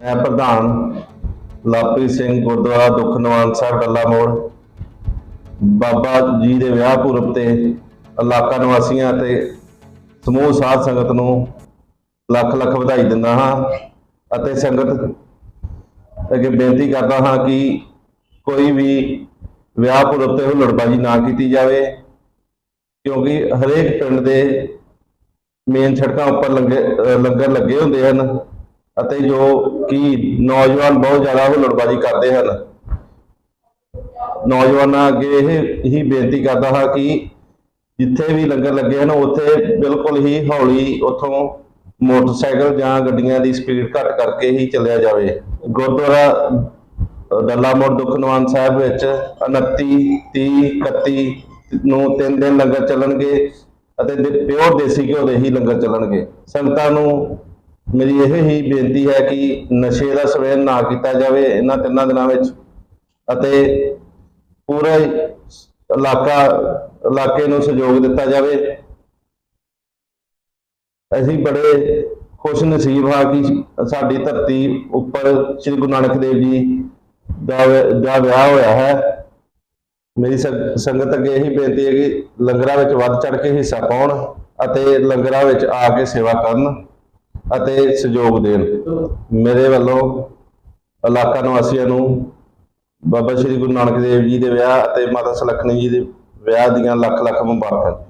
ਮੈਂ ਪ੍ਰਧਾਨ ਲਾਪ੍ਰੀਤ ਸਿੰਘ ਗੁਰਦੁਆਰਾ ਦੁੱਖ ਨਿਵਾਰਨ ਸਾਹਿਬ, ਡੱਲਾ ਮੋੜ। ਬਾਬਾ ਜੀ ਦੇ ਵਿਆਹ ਪੁਰਬ ਤੇ ਇਲਾਕਾ ਨਿਵਾਸੀਆਂ ਅਤੇ ਸਮੂਹ ਸਾਧ ਸੰਗਤ ਨੂੰ ਲੱਖ ਲੱਖ ਵਧਾਈ ਦਿੰਦਾ ਹਾਂ ਅਤੇ ਸੰਗਤ ਅੱਗੇ ਬੇਨਤੀ ਕਰਦਾ ਹਾਂ ਕਿ ਕੋਈ ਵੀ ਵਿਆਹ ਪੁਰਬ ਤੇ ਹੁੱਲੜਬਾਜ਼ੀ ਨਾ ਕੀਤੀ ਜਾਵੇ, ਕਿਉਂਕਿ ਹਰੇਕ ਪਿੰਡ ਦੇ ਮੇਨ ਸੜਕਾਂ ਉੱਪਰ ਲੰਗੇ ਲੰਗਰ ਲੱਗੇ ਹੁੰਦੇ ਹਨ। ਅਤੇ ਜੋ ਕਿ ਨੌਜਵਾਨ ਬਹੁਤ ਜ਼ਿਆਦਾ ਹੁੱਲੜਬਾਜ਼ੀ ਕਰਦੇ ਹਨ। ਨੌਜਵਾਨਾਂ ਅੱਗੇ ਇਹ ਹੀ ਬੇਨਤੀ ਕਰਦਾ ਹਾਂ ਕਿ ਜਿੱਥੇ ਵੀ ਲੰਗਰ ਲੱਗੇ ਹਨ, ਉੱਥੇ ਬਿਲਕੁਲ ਹੀ ਹੌਲੀ ਉੱਥੋਂ ਮੋਟਰਸਾਈਕਲ ਜਾਂ ਗੱਡੀਆਂ ਦੀ ਸਪੀਡ ਘੱਟ ਕਰਕੇ ਹੀ ਚੱਲਿਆ ਜਾਵੇ। ਗੁਰਦੁਆਰਾ ਡੱਲਾ ਮੋੜ ਦੁੱਖ ਨਿਵਾਰਨ ਸਾਹਿਬ ਵਿੱਚ 29 30 31 ਨੂੰ ਤਿੰਨ ਦਿਨ ਲੰਗਰ ਚੱਲਣਗੇ ਅਤੇ ਪਿਓਰ ਦੇਸੀ ਘਿਓ ਦੇ ਹੀ ਲੰਗਰ ਚੱਲਣਗੇ। ਸੰਗਤਾਂ ਨੂੰ ਮੇਰੀ ਇਹ ਹੀ ਬੇਨਤੀ ਹੈ ਕਿ ਨਸ਼ੇ ਦਾ ਸੇਵਨ ਨਾ ਕੀਤਾ ਜਾਵੇ ਇਹਨਾਂ ਤਿੰਨਾਂ ਦਿਨਾਂ ਵਿੱਚ ਅਤੇ ਪੂਰਾ ਇਲਾਕਾ, ਇਲਾਕੇ ਨੂੰ ਸਹਿਯੋਗ ਦਿੱਤਾ ਜਾਵੇ। ਅਸੀਂ ਬੜੇ ਖੁਸ਼ ਨਸੀਬ ਹਾਂ ਕਿ ਸਾਡੀ ਧਰਤੀ ਉੱਪਰ ਸ੍ਰੀ ਗੁਰੂ ਨਾਨਕ ਦੇਵ ਜੀ ਦਾ ਦਾ ਵਿਆਹ ਹੋਇਆ ਹੈ। ਮੇਰੀ ਸੰਗ- ਸੰਗਤ ਅੱਗੇ ਇਹੀ ਬੇਨਤੀ ਹੈ ਕਿ ਲੰਗਰਾਂ ਵਿੱਚ ਵੱਧ ਚੜ ਕੇ ਹਿੱਸਾ ਪਾਉਣ ਅਤੇ ਲੰਗਰਾਂ ਵਿੱਚ ਆ ਕੇ ਸੇਵਾ ਕਰਨ। ਅਤੇ ਸਹਿਯੋਗ ਦੇਣ। ਮੇਰੇ ਵੱਲੋਂ ਇਲਾਕਾ ਨਿਵਾਸੀਆਂ ਨੂੰ ਬਾਬਾ ਸ੍ਰੀ ਗੁਰੂ ਨਾਨਕ ਦੇਵ ਜੀ ਦੇ ਵਿਆਹ ਅਤੇ ਮਾਤਾ ਸੁਲੱਖਣੀ ਜੀ ਦੇ ਵਿਆਹ ਦੀਆਂ ਲੱਖ ਲੱਖ ਮੁਬਾਰਕਾਂ।